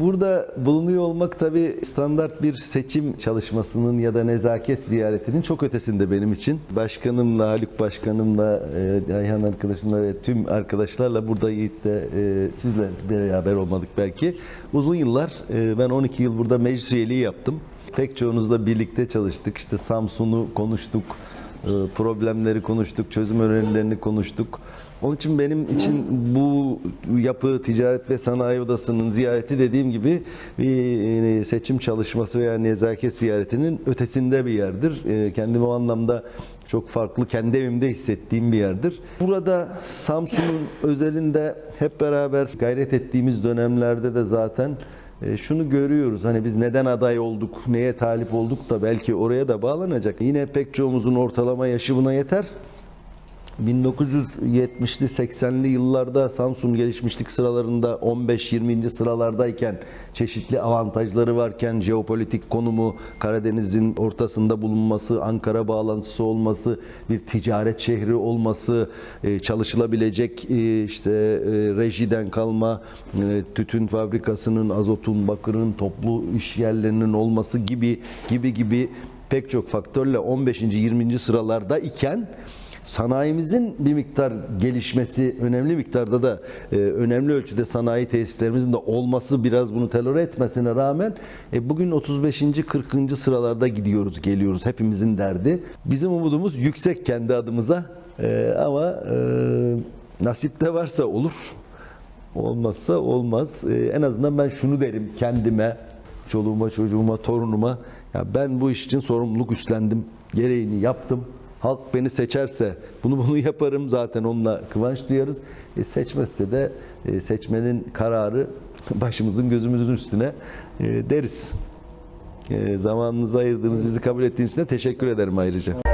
burada bulunuyor olmak tabii standart bir seçim çalışmasının ya da nezaket ziyaretinin çok ötesinde benim için. Başkanımla, Haluk Başkanımla, e, Ayhan arkadaşımla ve tüm arkadaşlarla burada Yiğit'le e, sizle beraber olmadık belki. Uzun yıllar e, ben 12 yıl burada meclis üyeliği yaptım. Pek çoğunuzla birlikte çalıştık. İşte Samsun'u konuştuk, e, problemleri konuştuk, çözüm önerilerini konuştuk. Onun için benim için bu yapı Ticaret ve Sanayi Odası'nın ziyareti dediğim gibi bir e, seçim çalışması veya nezaket ziyaretinin ötesinde bir yerdir. E, Kendimi o anlamda çok farklı, kendi evimde hissettiğim bir yerdir. Burada Samsun'un özelinde hep beraber gayret ettiğimiz dönemlerde de zaten e, şunu görüyoruz. Hani biz neden aday olduk, neye talip olduk da belki oraya da bağlanacak. Yine pek çoğumuzun ortalama yaşı buna yeter. 1970'li 80'li yıllarda Samsun gelişmişlik sıralarında 15-20. sıralardayken çeşitli avantajları varken jeopolitik konumu, Karadeniz'in ortasında bulunması, Ankara bağlantısı olması, bir ticaret şehri olması, e, çalışılabilecek e, işte e, rejiden kalma tütün fabrikasının, azotun, bakırın, toplu iş yerlerinin olması gibi gibi gibi pek çok faktörle 15. 20. sıralarda iken sanayimizin bir miktar gelişmesi, önemli miktarda da e, önemli ölçüde sanayi tesislerimizin de olması biraz bunu telore etmesine rağmen e, bugün 35. 40. sıralarda gidiyoruz, geliyoruz. Hepimizin derdi. Bizim umudumuz yüksek kendi adımıza E, ama e, nasipte varsa olur. Olmazsa olmaz. E, en azından ben şunu derim kendime, çoluğuma, çocuğuma, torunuma. Ya ben bu iş için sorumluluk üstlendim. Gereğini yaptım. Halk beni seçerse bunu bunu yaparım zaten onunla kıvanç duyarız. E, seçmezse de e, seçmenin kararı başımızın gözümüzün üstüne e, deriz. E, zamanınızı ayırdığınız, bizi kabul ettiğiniz için de teşekkür ederim ayrıca.